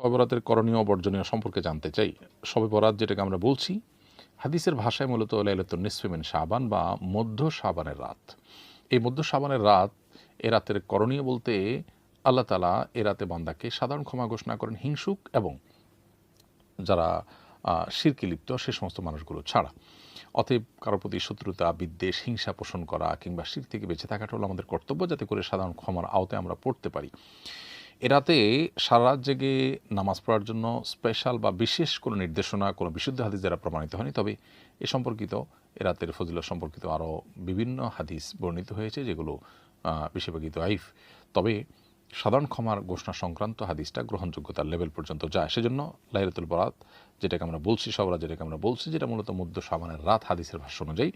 শবে বরাতের করণীয় বর্জনীয় সম্পর্কে জানতে চাই। শবে বরাত যেটাকে আমরা বলছি, হাদিসের ভাষায় মূলত লাইলাতুন নিসফেমিন শাবান বা মধ্য শাবানের রাত। এই মধ্য শাবানের রাত, এ রাতের করণীয় বলতে আল্লাহ তালা এ রাতে বান্দাকে সাধারণ ক্ষমা ঘোষণা করেন হিংসুক এবং যারা শিরকে লিপ্ত সে সমস্ত মানুষগুলো ছাড়া। অতএব কারোর প্রতি শত্রুতা, বিদ্বেষ, হিংসা পোষণ করা কিংবা শির থেকে বেঁচে থাকাটা হলো আমাদের কর্তব্য যাতে করে সাধারণ ক্ষমার আওতায় আমরা পড়তে পারি। এরাতে সারা জেগে নামাজ পড়ার জন্য স্পেশাল বা বিশেষ কোনো নির্দেশনা, কোনো বিশুদ্ধ হাদিস দ্বারা প্রমাণিত হয়নি। তবে এ সম্পর্কিত এ রাতের ফজিলত সম্পর্কিত আরও বিভিন্ন হাদিস বর্ণিত হয়েছে, যেগুলো বেশিরভাগই আইফ তবে সাধারণ ক্ষমার ঘোষণা সংক্রান্ত হাদিসটা গ্রহণযোগ্যতার লেভেল পর্যন্ত যায়। সেজন্য লাইলাতুল বরাত, যেটাকে আমরা বলছি সবরা যেটাকে আমরা বলছি, যেটা মূলত মধ্য সামানের রাত হাদিসের ভাষ্য অনুযায়ী,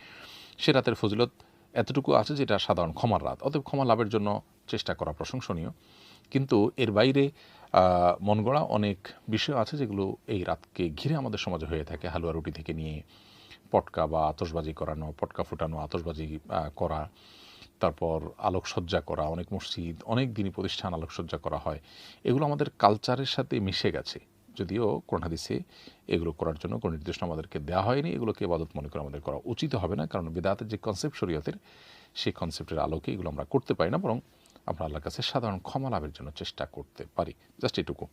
সে রাতের ফজিলত এতটুকু আছে যেটা সাধারণ ক্ষমার রাত। অতএব ক্ষমা লাভের জন্য চেষ্টা করা প্রশংসনীয়। কিন্তু এর বাইরে মন অনেক বিষয় আছে যেগুলো এই রাতকে ঘিরে আমাদের সমাজে হয়ে থাকে। হালুয়া রুটি থেকে নিয়ে পটকা বা আতসবাজি করানো, পটকা ফুটানো আতসবাজি করা, তারপর আলোকসজ্জা করা, অনেক মসজিদ, অনেক দিনই প্রতিষ্ঠান আলোকসজ্জা করা হয়। এগুলো আমাদের কালচারের সাথে মিশে গেছে। যদিও কোরআন হাদিসে এগুলো করার জন্য কোনো নির্দেশনা আমাদেরকে দেওয়া হয়নি, এগুলোকে ইবাদত মনে করে আমাদের করা উচিত হবে না, কারণ বেদাতের যে কনসেপ্ট শরীয়তের, সেই কনসেপ্টের আলোকে এগুলো আমরা করতে পারি না, বরং আমরা আল্লাহর কাছে সাধারণ ক্ষমা লাভের জন্য চেষ্টা করতে পারি। জাস্ট এটুকু।